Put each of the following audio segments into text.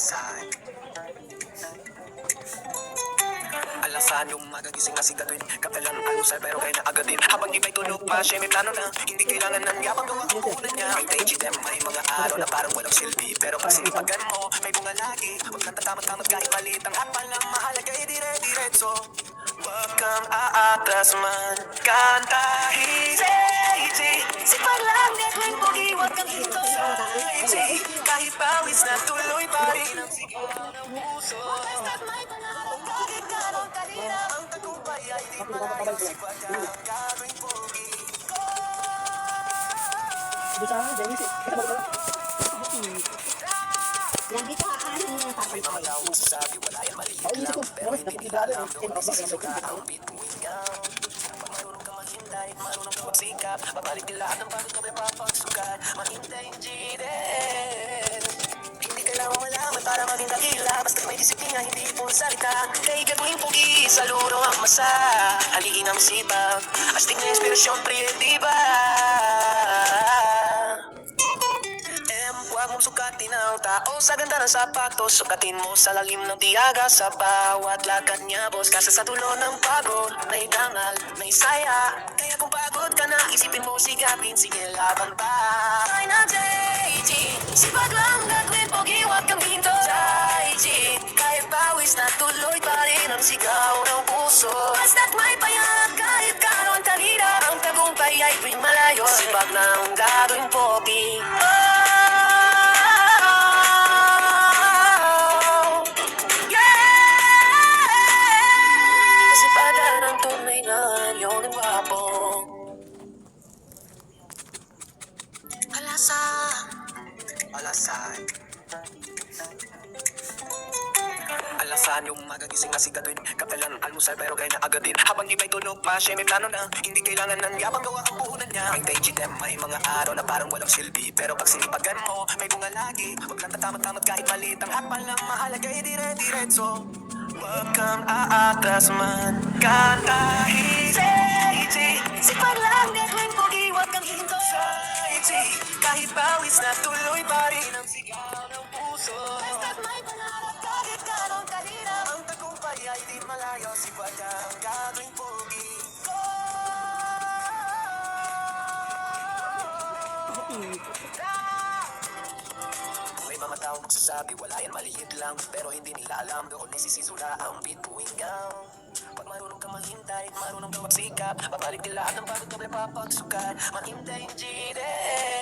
Alasan Alasan yung magagising na sigatuin Kapalan alusal pero kaya na agadin Habang iba'y tulog pa siya may plano na. Hindi kailangan ng yapang gawa ang puhunan niya. May day them may mga araw na parang walang silbi. Pero pag sinipagan mo may bunga lagi. Huwag kang tatamat-tamat kahit maliit ang akal lang. Mahalaga ay dire-diretso. Huwag kang aatras man. Kantahin. Easy Sipag lang netwing pogi Huwag kang hinto Easy Kahit pawis na ang ng kahit Ang tagumpay ay di malayo Sipag ang gagawing pogi Yan dito kakain yung May tatay mga tawag sasabi wala yan maliit lang Pero hindi nila alam doon nagsisisuka ang bituin nga Pag marunong ka ka magsikap Babalik nila at ang pagod ka may papagsukat Mahintay yung G-Del Kailangan malaman para maging dakila. Basta may disiplina, hindi po salita Kay gagawin pugi sa luro ang masa. Haliin ang sipag Astig na inspirasyon, priyetiba huwag mong sukatin ang tao. Sa ganda ng sapatos Sukatin mo sa lalim ng tiyaga. Sa bawat lakad niya Boss, kasi sa dulo ng pagod. May dangal, may saya. Kaya kung pagod ka na, isipin mo sigapin. Sige, laban pa. Na JG Sipag lang gagawin, pogi, huwag kang hinto. JG Kahit pawis na tuloy pa rin ang sigaw ng puso. Basta't may payag kahit karon talira Ang tagumpay ay tuwing malayo. Sipag lang gagawin, pogi magagising na sigatuin Kapalan almusal pero kaya na agadin Habang iba'y tulog pa siya may plano na Hindi kailangan ng yapang gawa ang puhunan niya. May day them may mga araw na parang walang silbi. Pero pag sinipagan mo may bunga lagi. Huwag lang tatamat-tamat kahit maliit ang hakbal lang. Mahalaga ay dire-diretso Huwag kang aatras man. Kantahin Easy Sipag lang netwing pogi Huwag kang hinto Easy Kahit pawis na tuloy pa rin ang sigaw ng puso di malayo Sipag ang gagawing pogi. May mga tao magsasabi wala yan maliit lang. Pero hindi nila alam doon nagsisisula ang bituin gown Pag marunong ka maghintay, marunong ka magsikap Babalik nila at ang pagod ka may papagsukat Mahintay yung G-Del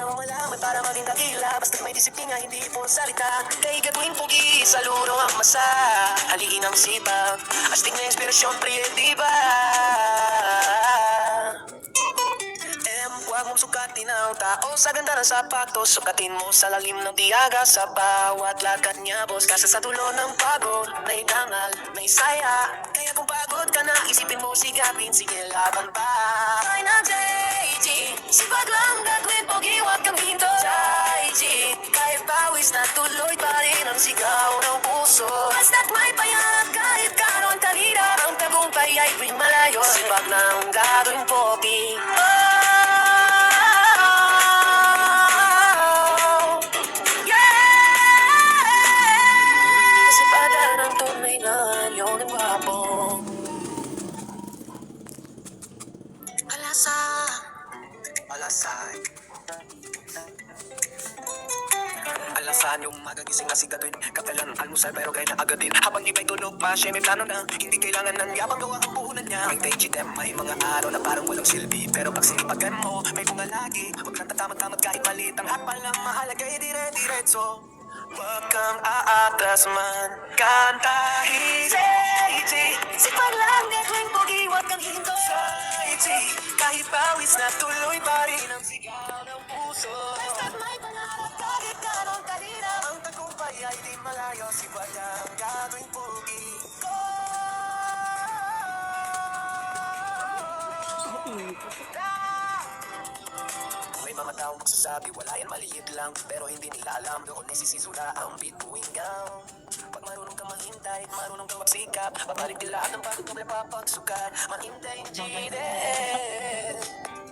Kailangan malaman para maging dakila. Basta may disiplina, hindi po salita. Kay gagawin pugi sa luro ang masa. Haliin ang sipag Astig na inspirasyon, priyetiba M, huwag mong sukatin ang tao sa ganda ng sapatos. Sukatin mo sa lalim ng tiyaga sa bawat lakad niya Boss, kasi sa dulo ng pagod May dangal, may saya. Kaya kung pagod ka na, isipin mo sigapin Sige, laban pa. Ay na Sipag lang gagawin, pogi, huwag kang hinto JG Kahit pawis na tuloy pa rin ang sigaw ng puso. Basta't may payag kahit karon talira Ang tagumpay ay tuwing malayo. Sipag lang gagawin, pogi Alasan yung magagising na sigatuin Kapalan almusal pero kaya na agadin Habang iba'y tulog pa siya may plano na. Hindi kailangan ng yapang gawa ang puhunan niya. May day them may mga araw na parang walang silbi. Pero pag sinipagan mo may bunga lagi. Huwag lang tatamat-tamat kahit maliit ang hakbal lang mahalaga ay dire-diretso Huwag kang aatras man. Kantahin Easy Sipag lang pogi magsasabi wala yan maliit lang. Pero hindi nila alam doon nagsisisula ang bituin gown Pag marunong ka maghintay, marunong ka magsikap Babalik nila at ang pagod ka may papagsukat Mahintay G-Del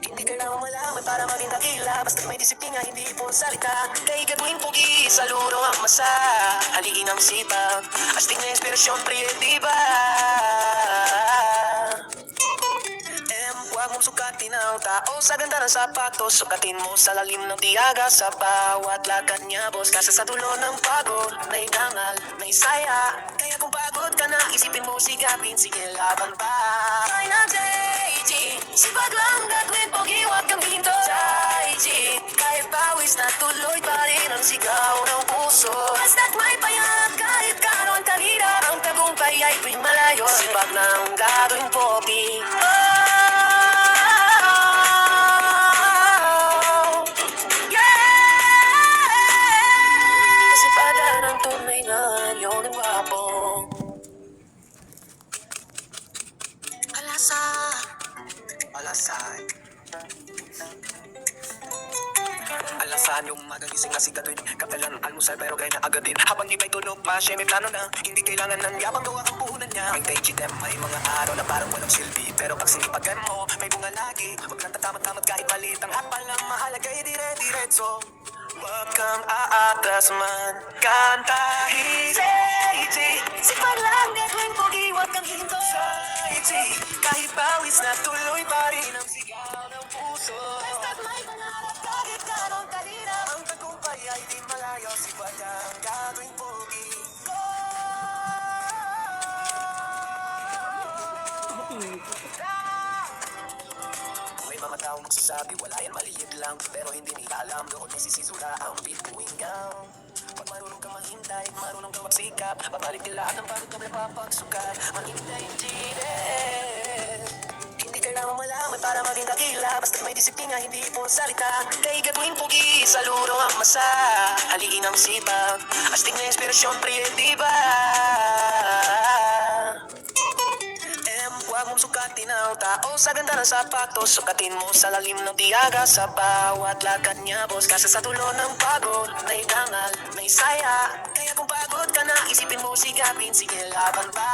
Hindi kailangan malaman para maging dakila Basta may disiplina, hindi po salita. Kay gagawin pogi, sa luro ang masa. Haliin ang sipag Astig na inspirasyon, pre, di ba? Mong sukatin ang tao sa ganda ng sapatos Sukatin mo sa lalim ng tiyaga Sa bawat lakad niya, boss Kasi sa dulo ng pagod May dangal, may saya. Kaya kung pagod ka na, isipin mo sigapin Sige, laban pa. Ay na JG Sipag lang gagawin, pogi, huwag kang hinto JG Kahit pawis na tuloy pa rin Ang sigaw ng puso. Basta't may payat Kahit kano ang talira Ang tagumpay ay tuwing malayo. Sipag lang gagawin, pogi. Oh, kasi gatuin Kapalan almusal pero kaya na agad din. Habang iba'y tulog pa siya may plano na. Hindi kailangan ng yabang gawa ang puhunan niya. May chi dem, may mga araw na parang walang silbi. Pero pag sinipagan mo, may bunga lagi. Huwag lang tatamat-tamat kahit maliit Ang hapal lang mahalaga ay dire-diretso. Huwag kang aatras man. Kantahin Saiti Sipag lang gagawin pogi Huwag kang hinto. Saiti Kahit pawis na tuloy pa rin Ang Taong magsasabi wala yan maliit lang. Pero hindi nila alam doon may sisisura ang bituin gown Pag marunong ka maghintay, marunong ka magsikap. Babalik nila at ang pagod ka may papagsukat Maghintay chile Hindi kailangan malaman para maging dakila. Basta may disiplina, hindi po salita. Kay gagawin pogi, sa luro ang masa. Haliin ang sipag Astig na inspirasyon, pre, di? Ang tao sa ganda ng sapatos Sukatin mo sa lalim ng tiyaga. Sa bawat lakad niya, boss Kasi sa tulo ng pagod May dangal, may saya. Kaya kung pagod ka na, isipin mo sigapin Sige, laban pa.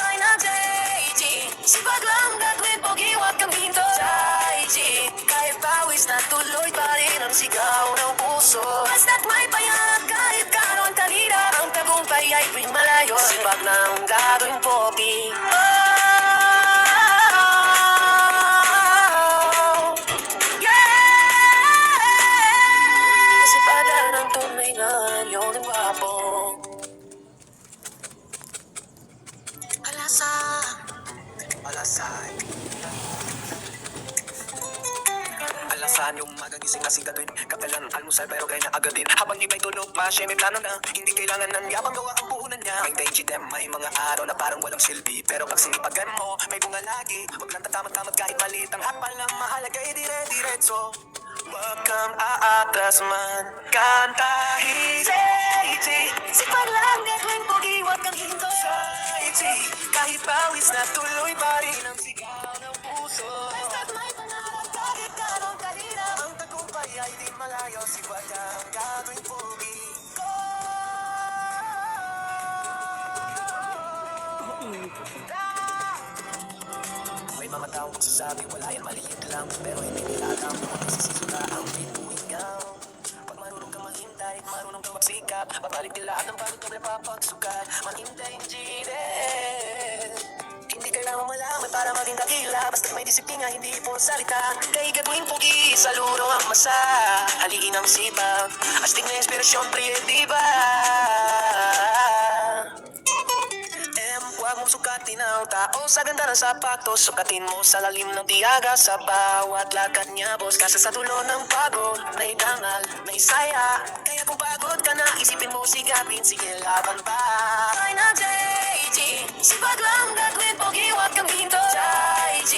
Ay na JG Sipag lang gagawin, pogi, huwag kang hinto. JG Kahit pawis na tuloy pa rin Ang sigaw ng puso. Basta't may payat Kahit kano ang talira Ang tagumpay ay malayo. Sipag lang gagawin, pogi. Oh, yung magagising kasi gatuin Kapalan almusal pero kaya na agad din Habang iba'y tulog pa siya may plano na. Hindi kailangan ng yabang gawa ang puhunan niya. May chi dem, may mga araw na parang walang silbi. Pero pag sinipagan mo, may bunga lagi. Huwag lang tatamat-tamat kahit maliit Ang hapal lang mahalaga ay dire-diretso Huwag kang aatras man. Kantahin Saiti Sipag lang gagawin pogi Huwag kang hinto. Saiti Kahit pawis na tuloy pa rin Ang taong magsasabi wala yan maliit lang Pero hindi nila alam kung may sisisura ang bituin gown Pag marunong ka maghintay, marunong ka magsikap Babalik nila at ang pagod may papagsukat. Maghintay yung gire Hindi kailangan malaman para maging dakila. Basta may disiplina, hindi po salita. Kay gagawin pogi, sa luro ang masa. Haliin ang sipag Astig na inspirasyon, pre, di ba? Ang tao sa ganda ng sapatos. Sukatin mo sa lalim ng tiyaga Sa bawat lakad niya, boss. Kasi sa dulo ng pagod May dangal, may saya. Kaya kung pagod ka na, isipin mo sigapin Sige, laban pa. Ay na JG Sipag lang gagawin, pogi, huwag kang hinto. JG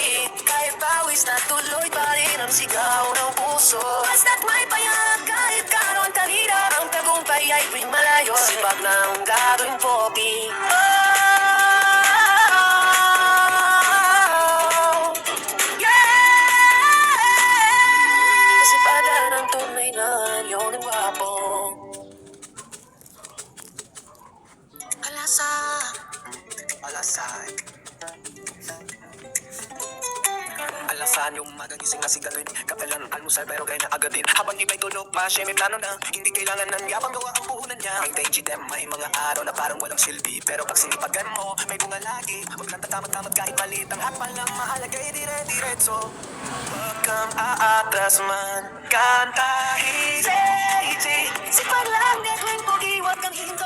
Kahit pawis na tuloy pa rin Ang sigaw ng puso. Basta't may payat Kahit kano ang talira Ang tagumpay ay malayo. Sipag lang gagawin, pogi. Oh, Alasan yung magagising na sigaloin Kapelan almusal pero kaya na agadin Habang iba'y tulog pa siya may plano na. Hindi kailangan ng yabang gawa ang puhunan niya. May day dem may mga araw na parang walang silbi. Pero pag sinipagan mo may bunga lagi. Huwag lang tatamad-tamad kahit maliit ang hapal lang mahalaga ay dire-diretso Huwag kang aatras man. Kantahin Say, Sipag lang pogi Huwag kang hinto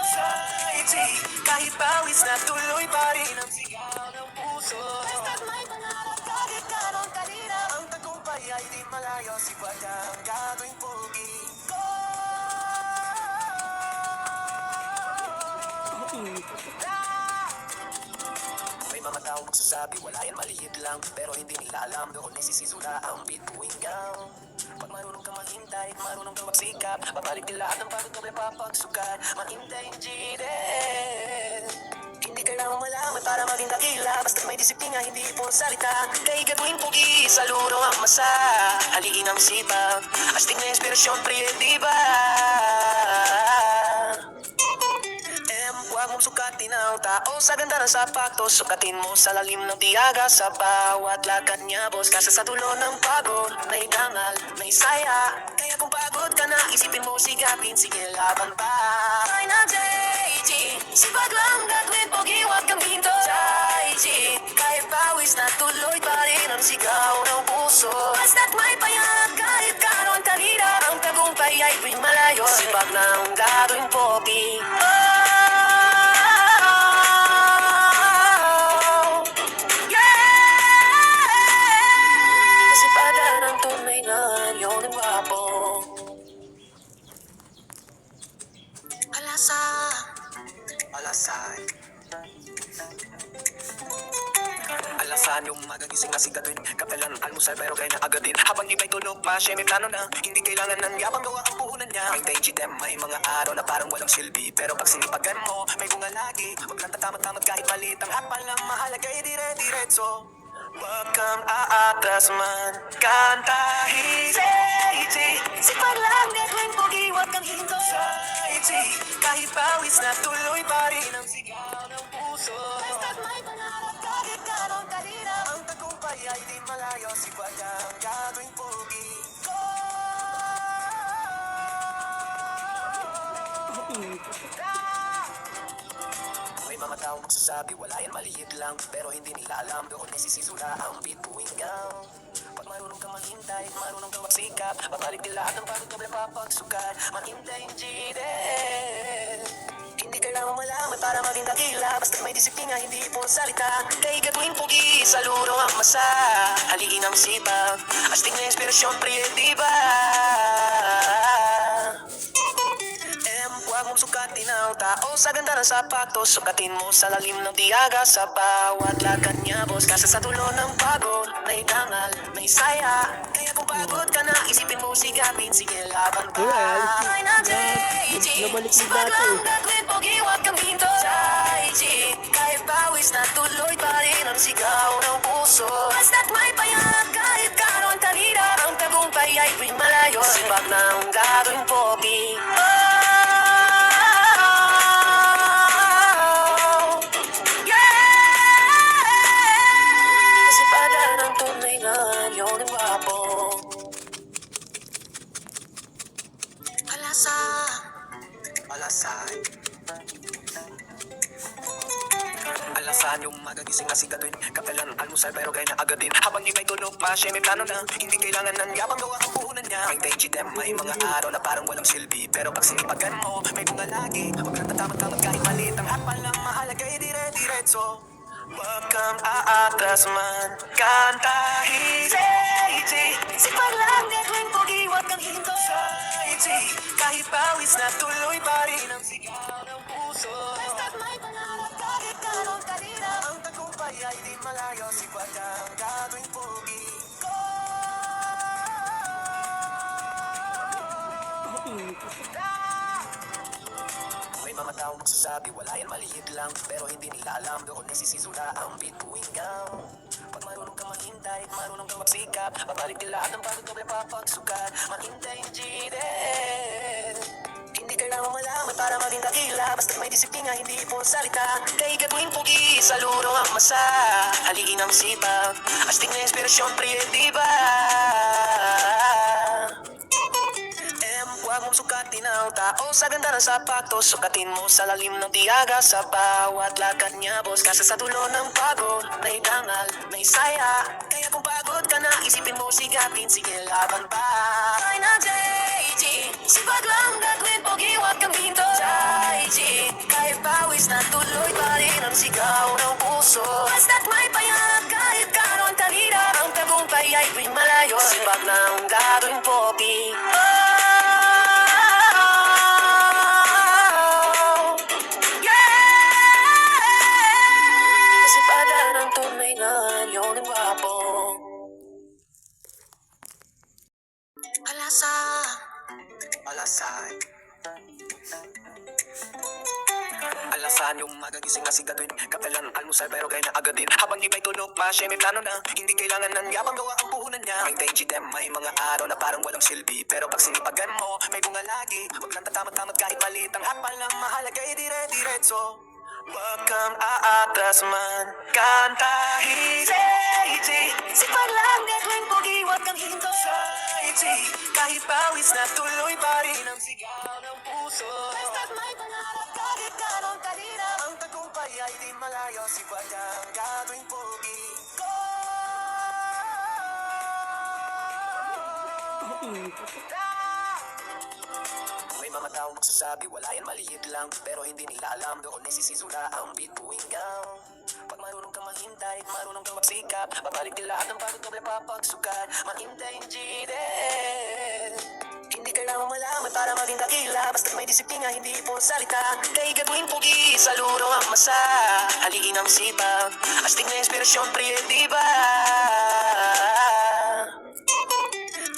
Say, Kahit pawis na tuloy pa rin Ang sigaw ng puso. Basta't may malayo Sipag ang gagawing pogi May mga tao magsasabi wala yan maliit lang. Pero hindi nila alam doon nagsisisula ang bituin gown Pag marunong ka maghintay, marunong ka magsikap Babalik nila at ang pagod ka may papagsukat GDL Hindi kailangan malaman para maging dakila. Basta may disiplina, hindi po salita. Kay gagawin pogi, sa ang masa. Haligin ang sipag, astig na inspirasyon, pre, di ba? Huwag mong sukatin ang tao sa ganda ng sapatos Sukatin mo sa lalim ng tiyaga sa bawat lakad niya Boss, kasi sa dulo ng pagod May dangal, may saya. Kaya kung pagod ka na, isipin mo sigatin Sige, laban pa. Ay na JG Sipag lang gagawin, pogi, huwag kang hinto. JG Kahit pawis na tuloy pa rin ang sigaw ng puso. Basta't may payag kahit kano ang talira Ang tagumpay ay malayo. Sipag ng gagawin, pogi. Oh, siya may plano na Hindi kailangan ng yabang gawa ang puhunan niya. May day dem may mga araw na parang walang silbi. Pero pag sinipagan mo may bunga lagi. Huwag lang tatamad-tamad kahit maliit ang hapal lang mahalaga dire-diretso Huwag kang aatras man. Kantahin Say, Sipag lang na tuwing pogi Huwag kang hinto. Say, Kahit pawis na tuloy pa rin Ang sigaw ng puso Tao magsasabi wala yan maliit lang. Pero hindi nila alam doon nagsisisula ang bituin gown Pag marunong ka maghintay, marunong ka magsikap Babalik nila at ang pagod ka may papagsukat Maghintay yung GDL Hindi kailangan malaman para maging dakila. Basta may disiplina, hindi po salita. Kay gagawin pogi, sa luro ang masa. Haligin ang sipag, astig na inspirasyon, pre, di sukatin ang tao sa ganda ng sapatos Sukatin mo sa lalim ng tiyaga. Sa bawat lakad niya Boss, kasi sa dulo ng pagod May dangal, may saya. Kaya kung pagod ka na, isipin mo sigapin Sige, laban pa. Na. Ay na, JG Sipag lang gagawin, pogi, huwag kang hinto JG Kahit pawis na tuloy pa rin Ang sigaw ng puso. Basta't may payag kahit kano ang talira Ang tagumpay ay tuwing malayo. Sipag ng gagawin, pogi. Oh, Alasan yung magagising na sigatoin Kapelan almusal pero kaya na agadin. Habang iba'y tulog pa siya may plano na. Hindi kailangan ng yabang gawa ang puhunan niya. May day dem may mga araw na parang walang silbi. Pero pag sinipagan mo may bunga lagi. Huwag lang tatamad-tamad kahit maliit ang hapal lang mahalaga dire-diretso Huwag kang aatras man. Kantahin Say, Sipag lang tuwing pogi Huwag kang hinto. Say, Kahit pawis na tuloy pa rin Ang sigaw ng puso malayo Sipag ang gagawing pogi May mga tao magsasabi wala yan maliit lang. Pero hindi nila alam doon nagsisisula ang bituin gown Pag marunong ka maghintay, marunong ka magsikap Babalik nila at ang pagod ka may papagsukat Maghintay yung GDL Kailangan malaman para maging dakila. Basta may disiplina, hindi po salita. Kay gagawin pogi, sa luro ang masa. Haligin ang sipag, astig na inspirasyon, priyetiba M, huwag mong sukatin ang tao sa ganda ng sapatos. Sukatin mo sa lalim ng tiyaga sa bawat lakad niya Boss, kasi sa dulo ng pagod May dangal, may saya. Kaya kung pagod ka na, isipin mo sigatin Sige, laban pa. Ay na JG Sipag lang gagawin, huwag kang hinto JG Kahit pawis na tuloy pa rin ang sigaw ng puso. Basta't may payag, kahit karon kanina Ang tagumpay ay malayo. Sipag lang gagawin, pogi Almusal pero kaya na agadin Habang iba'y tulog pa siya may plano na Hindi kailangan ng yapang gawa ang puhunan niya. May day dem may mga araw na parang walang silbi. Pero pag sinipagan mo may bunga lagi. Huwag lang tatamat-tamat kahit maliit ang hakbal na mahalaga ay dire-diretso Huwag kang aatras man. Kantahin Say Sipag lang gagawin pogi Huwag kang hinto. Say Kahit pawis na tuloy pa rin Ang sigaw ng puso. Basta't may pangarap kahit ganong kalina Tagumpay ay di malayo Sipag ang gagawin pogi. Go! May mga tao magsasabi wala yan maliit lang. Pero hindi nila alam doon nagsisisura ang beat buwing gown Pag marunong kang mahintay, marunong kang magsikap Babalik din lahat ng pagod doble papagsukat Mahintay yung din Hindi kailangan malaman para maging dakila. Basta may disiplina, hindi po salita. Kay gagawin pogi, sa luro ang masa. Haligin ang sipag, astig na inspirasyon, priyetiba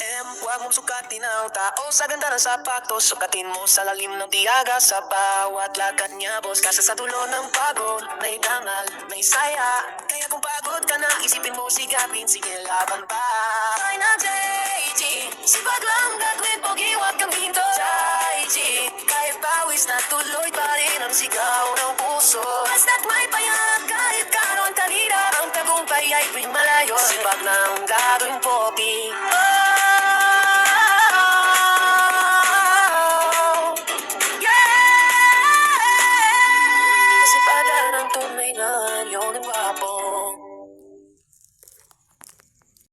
M, huwag mong sukatin ang tao. Sa ganda ng sapatos Sukatin mo sa lalim ng tiyaga. Sa bawat lakad niya Boss, kasi sa dulo ng pagod. May dangal, may saya. Kaya kung pagod ka na, isipin mo sigatin Sige, laban pa. Na JG Sipag lang gagawin, pogi, huwag kang hinto JG Kahit pawis na tuloy pa rin ang sigaw ng puso. Basta't may payag kahit karon kanina Ang tagumpay ay tuwing malayo. Sipag lang gagawin, pogi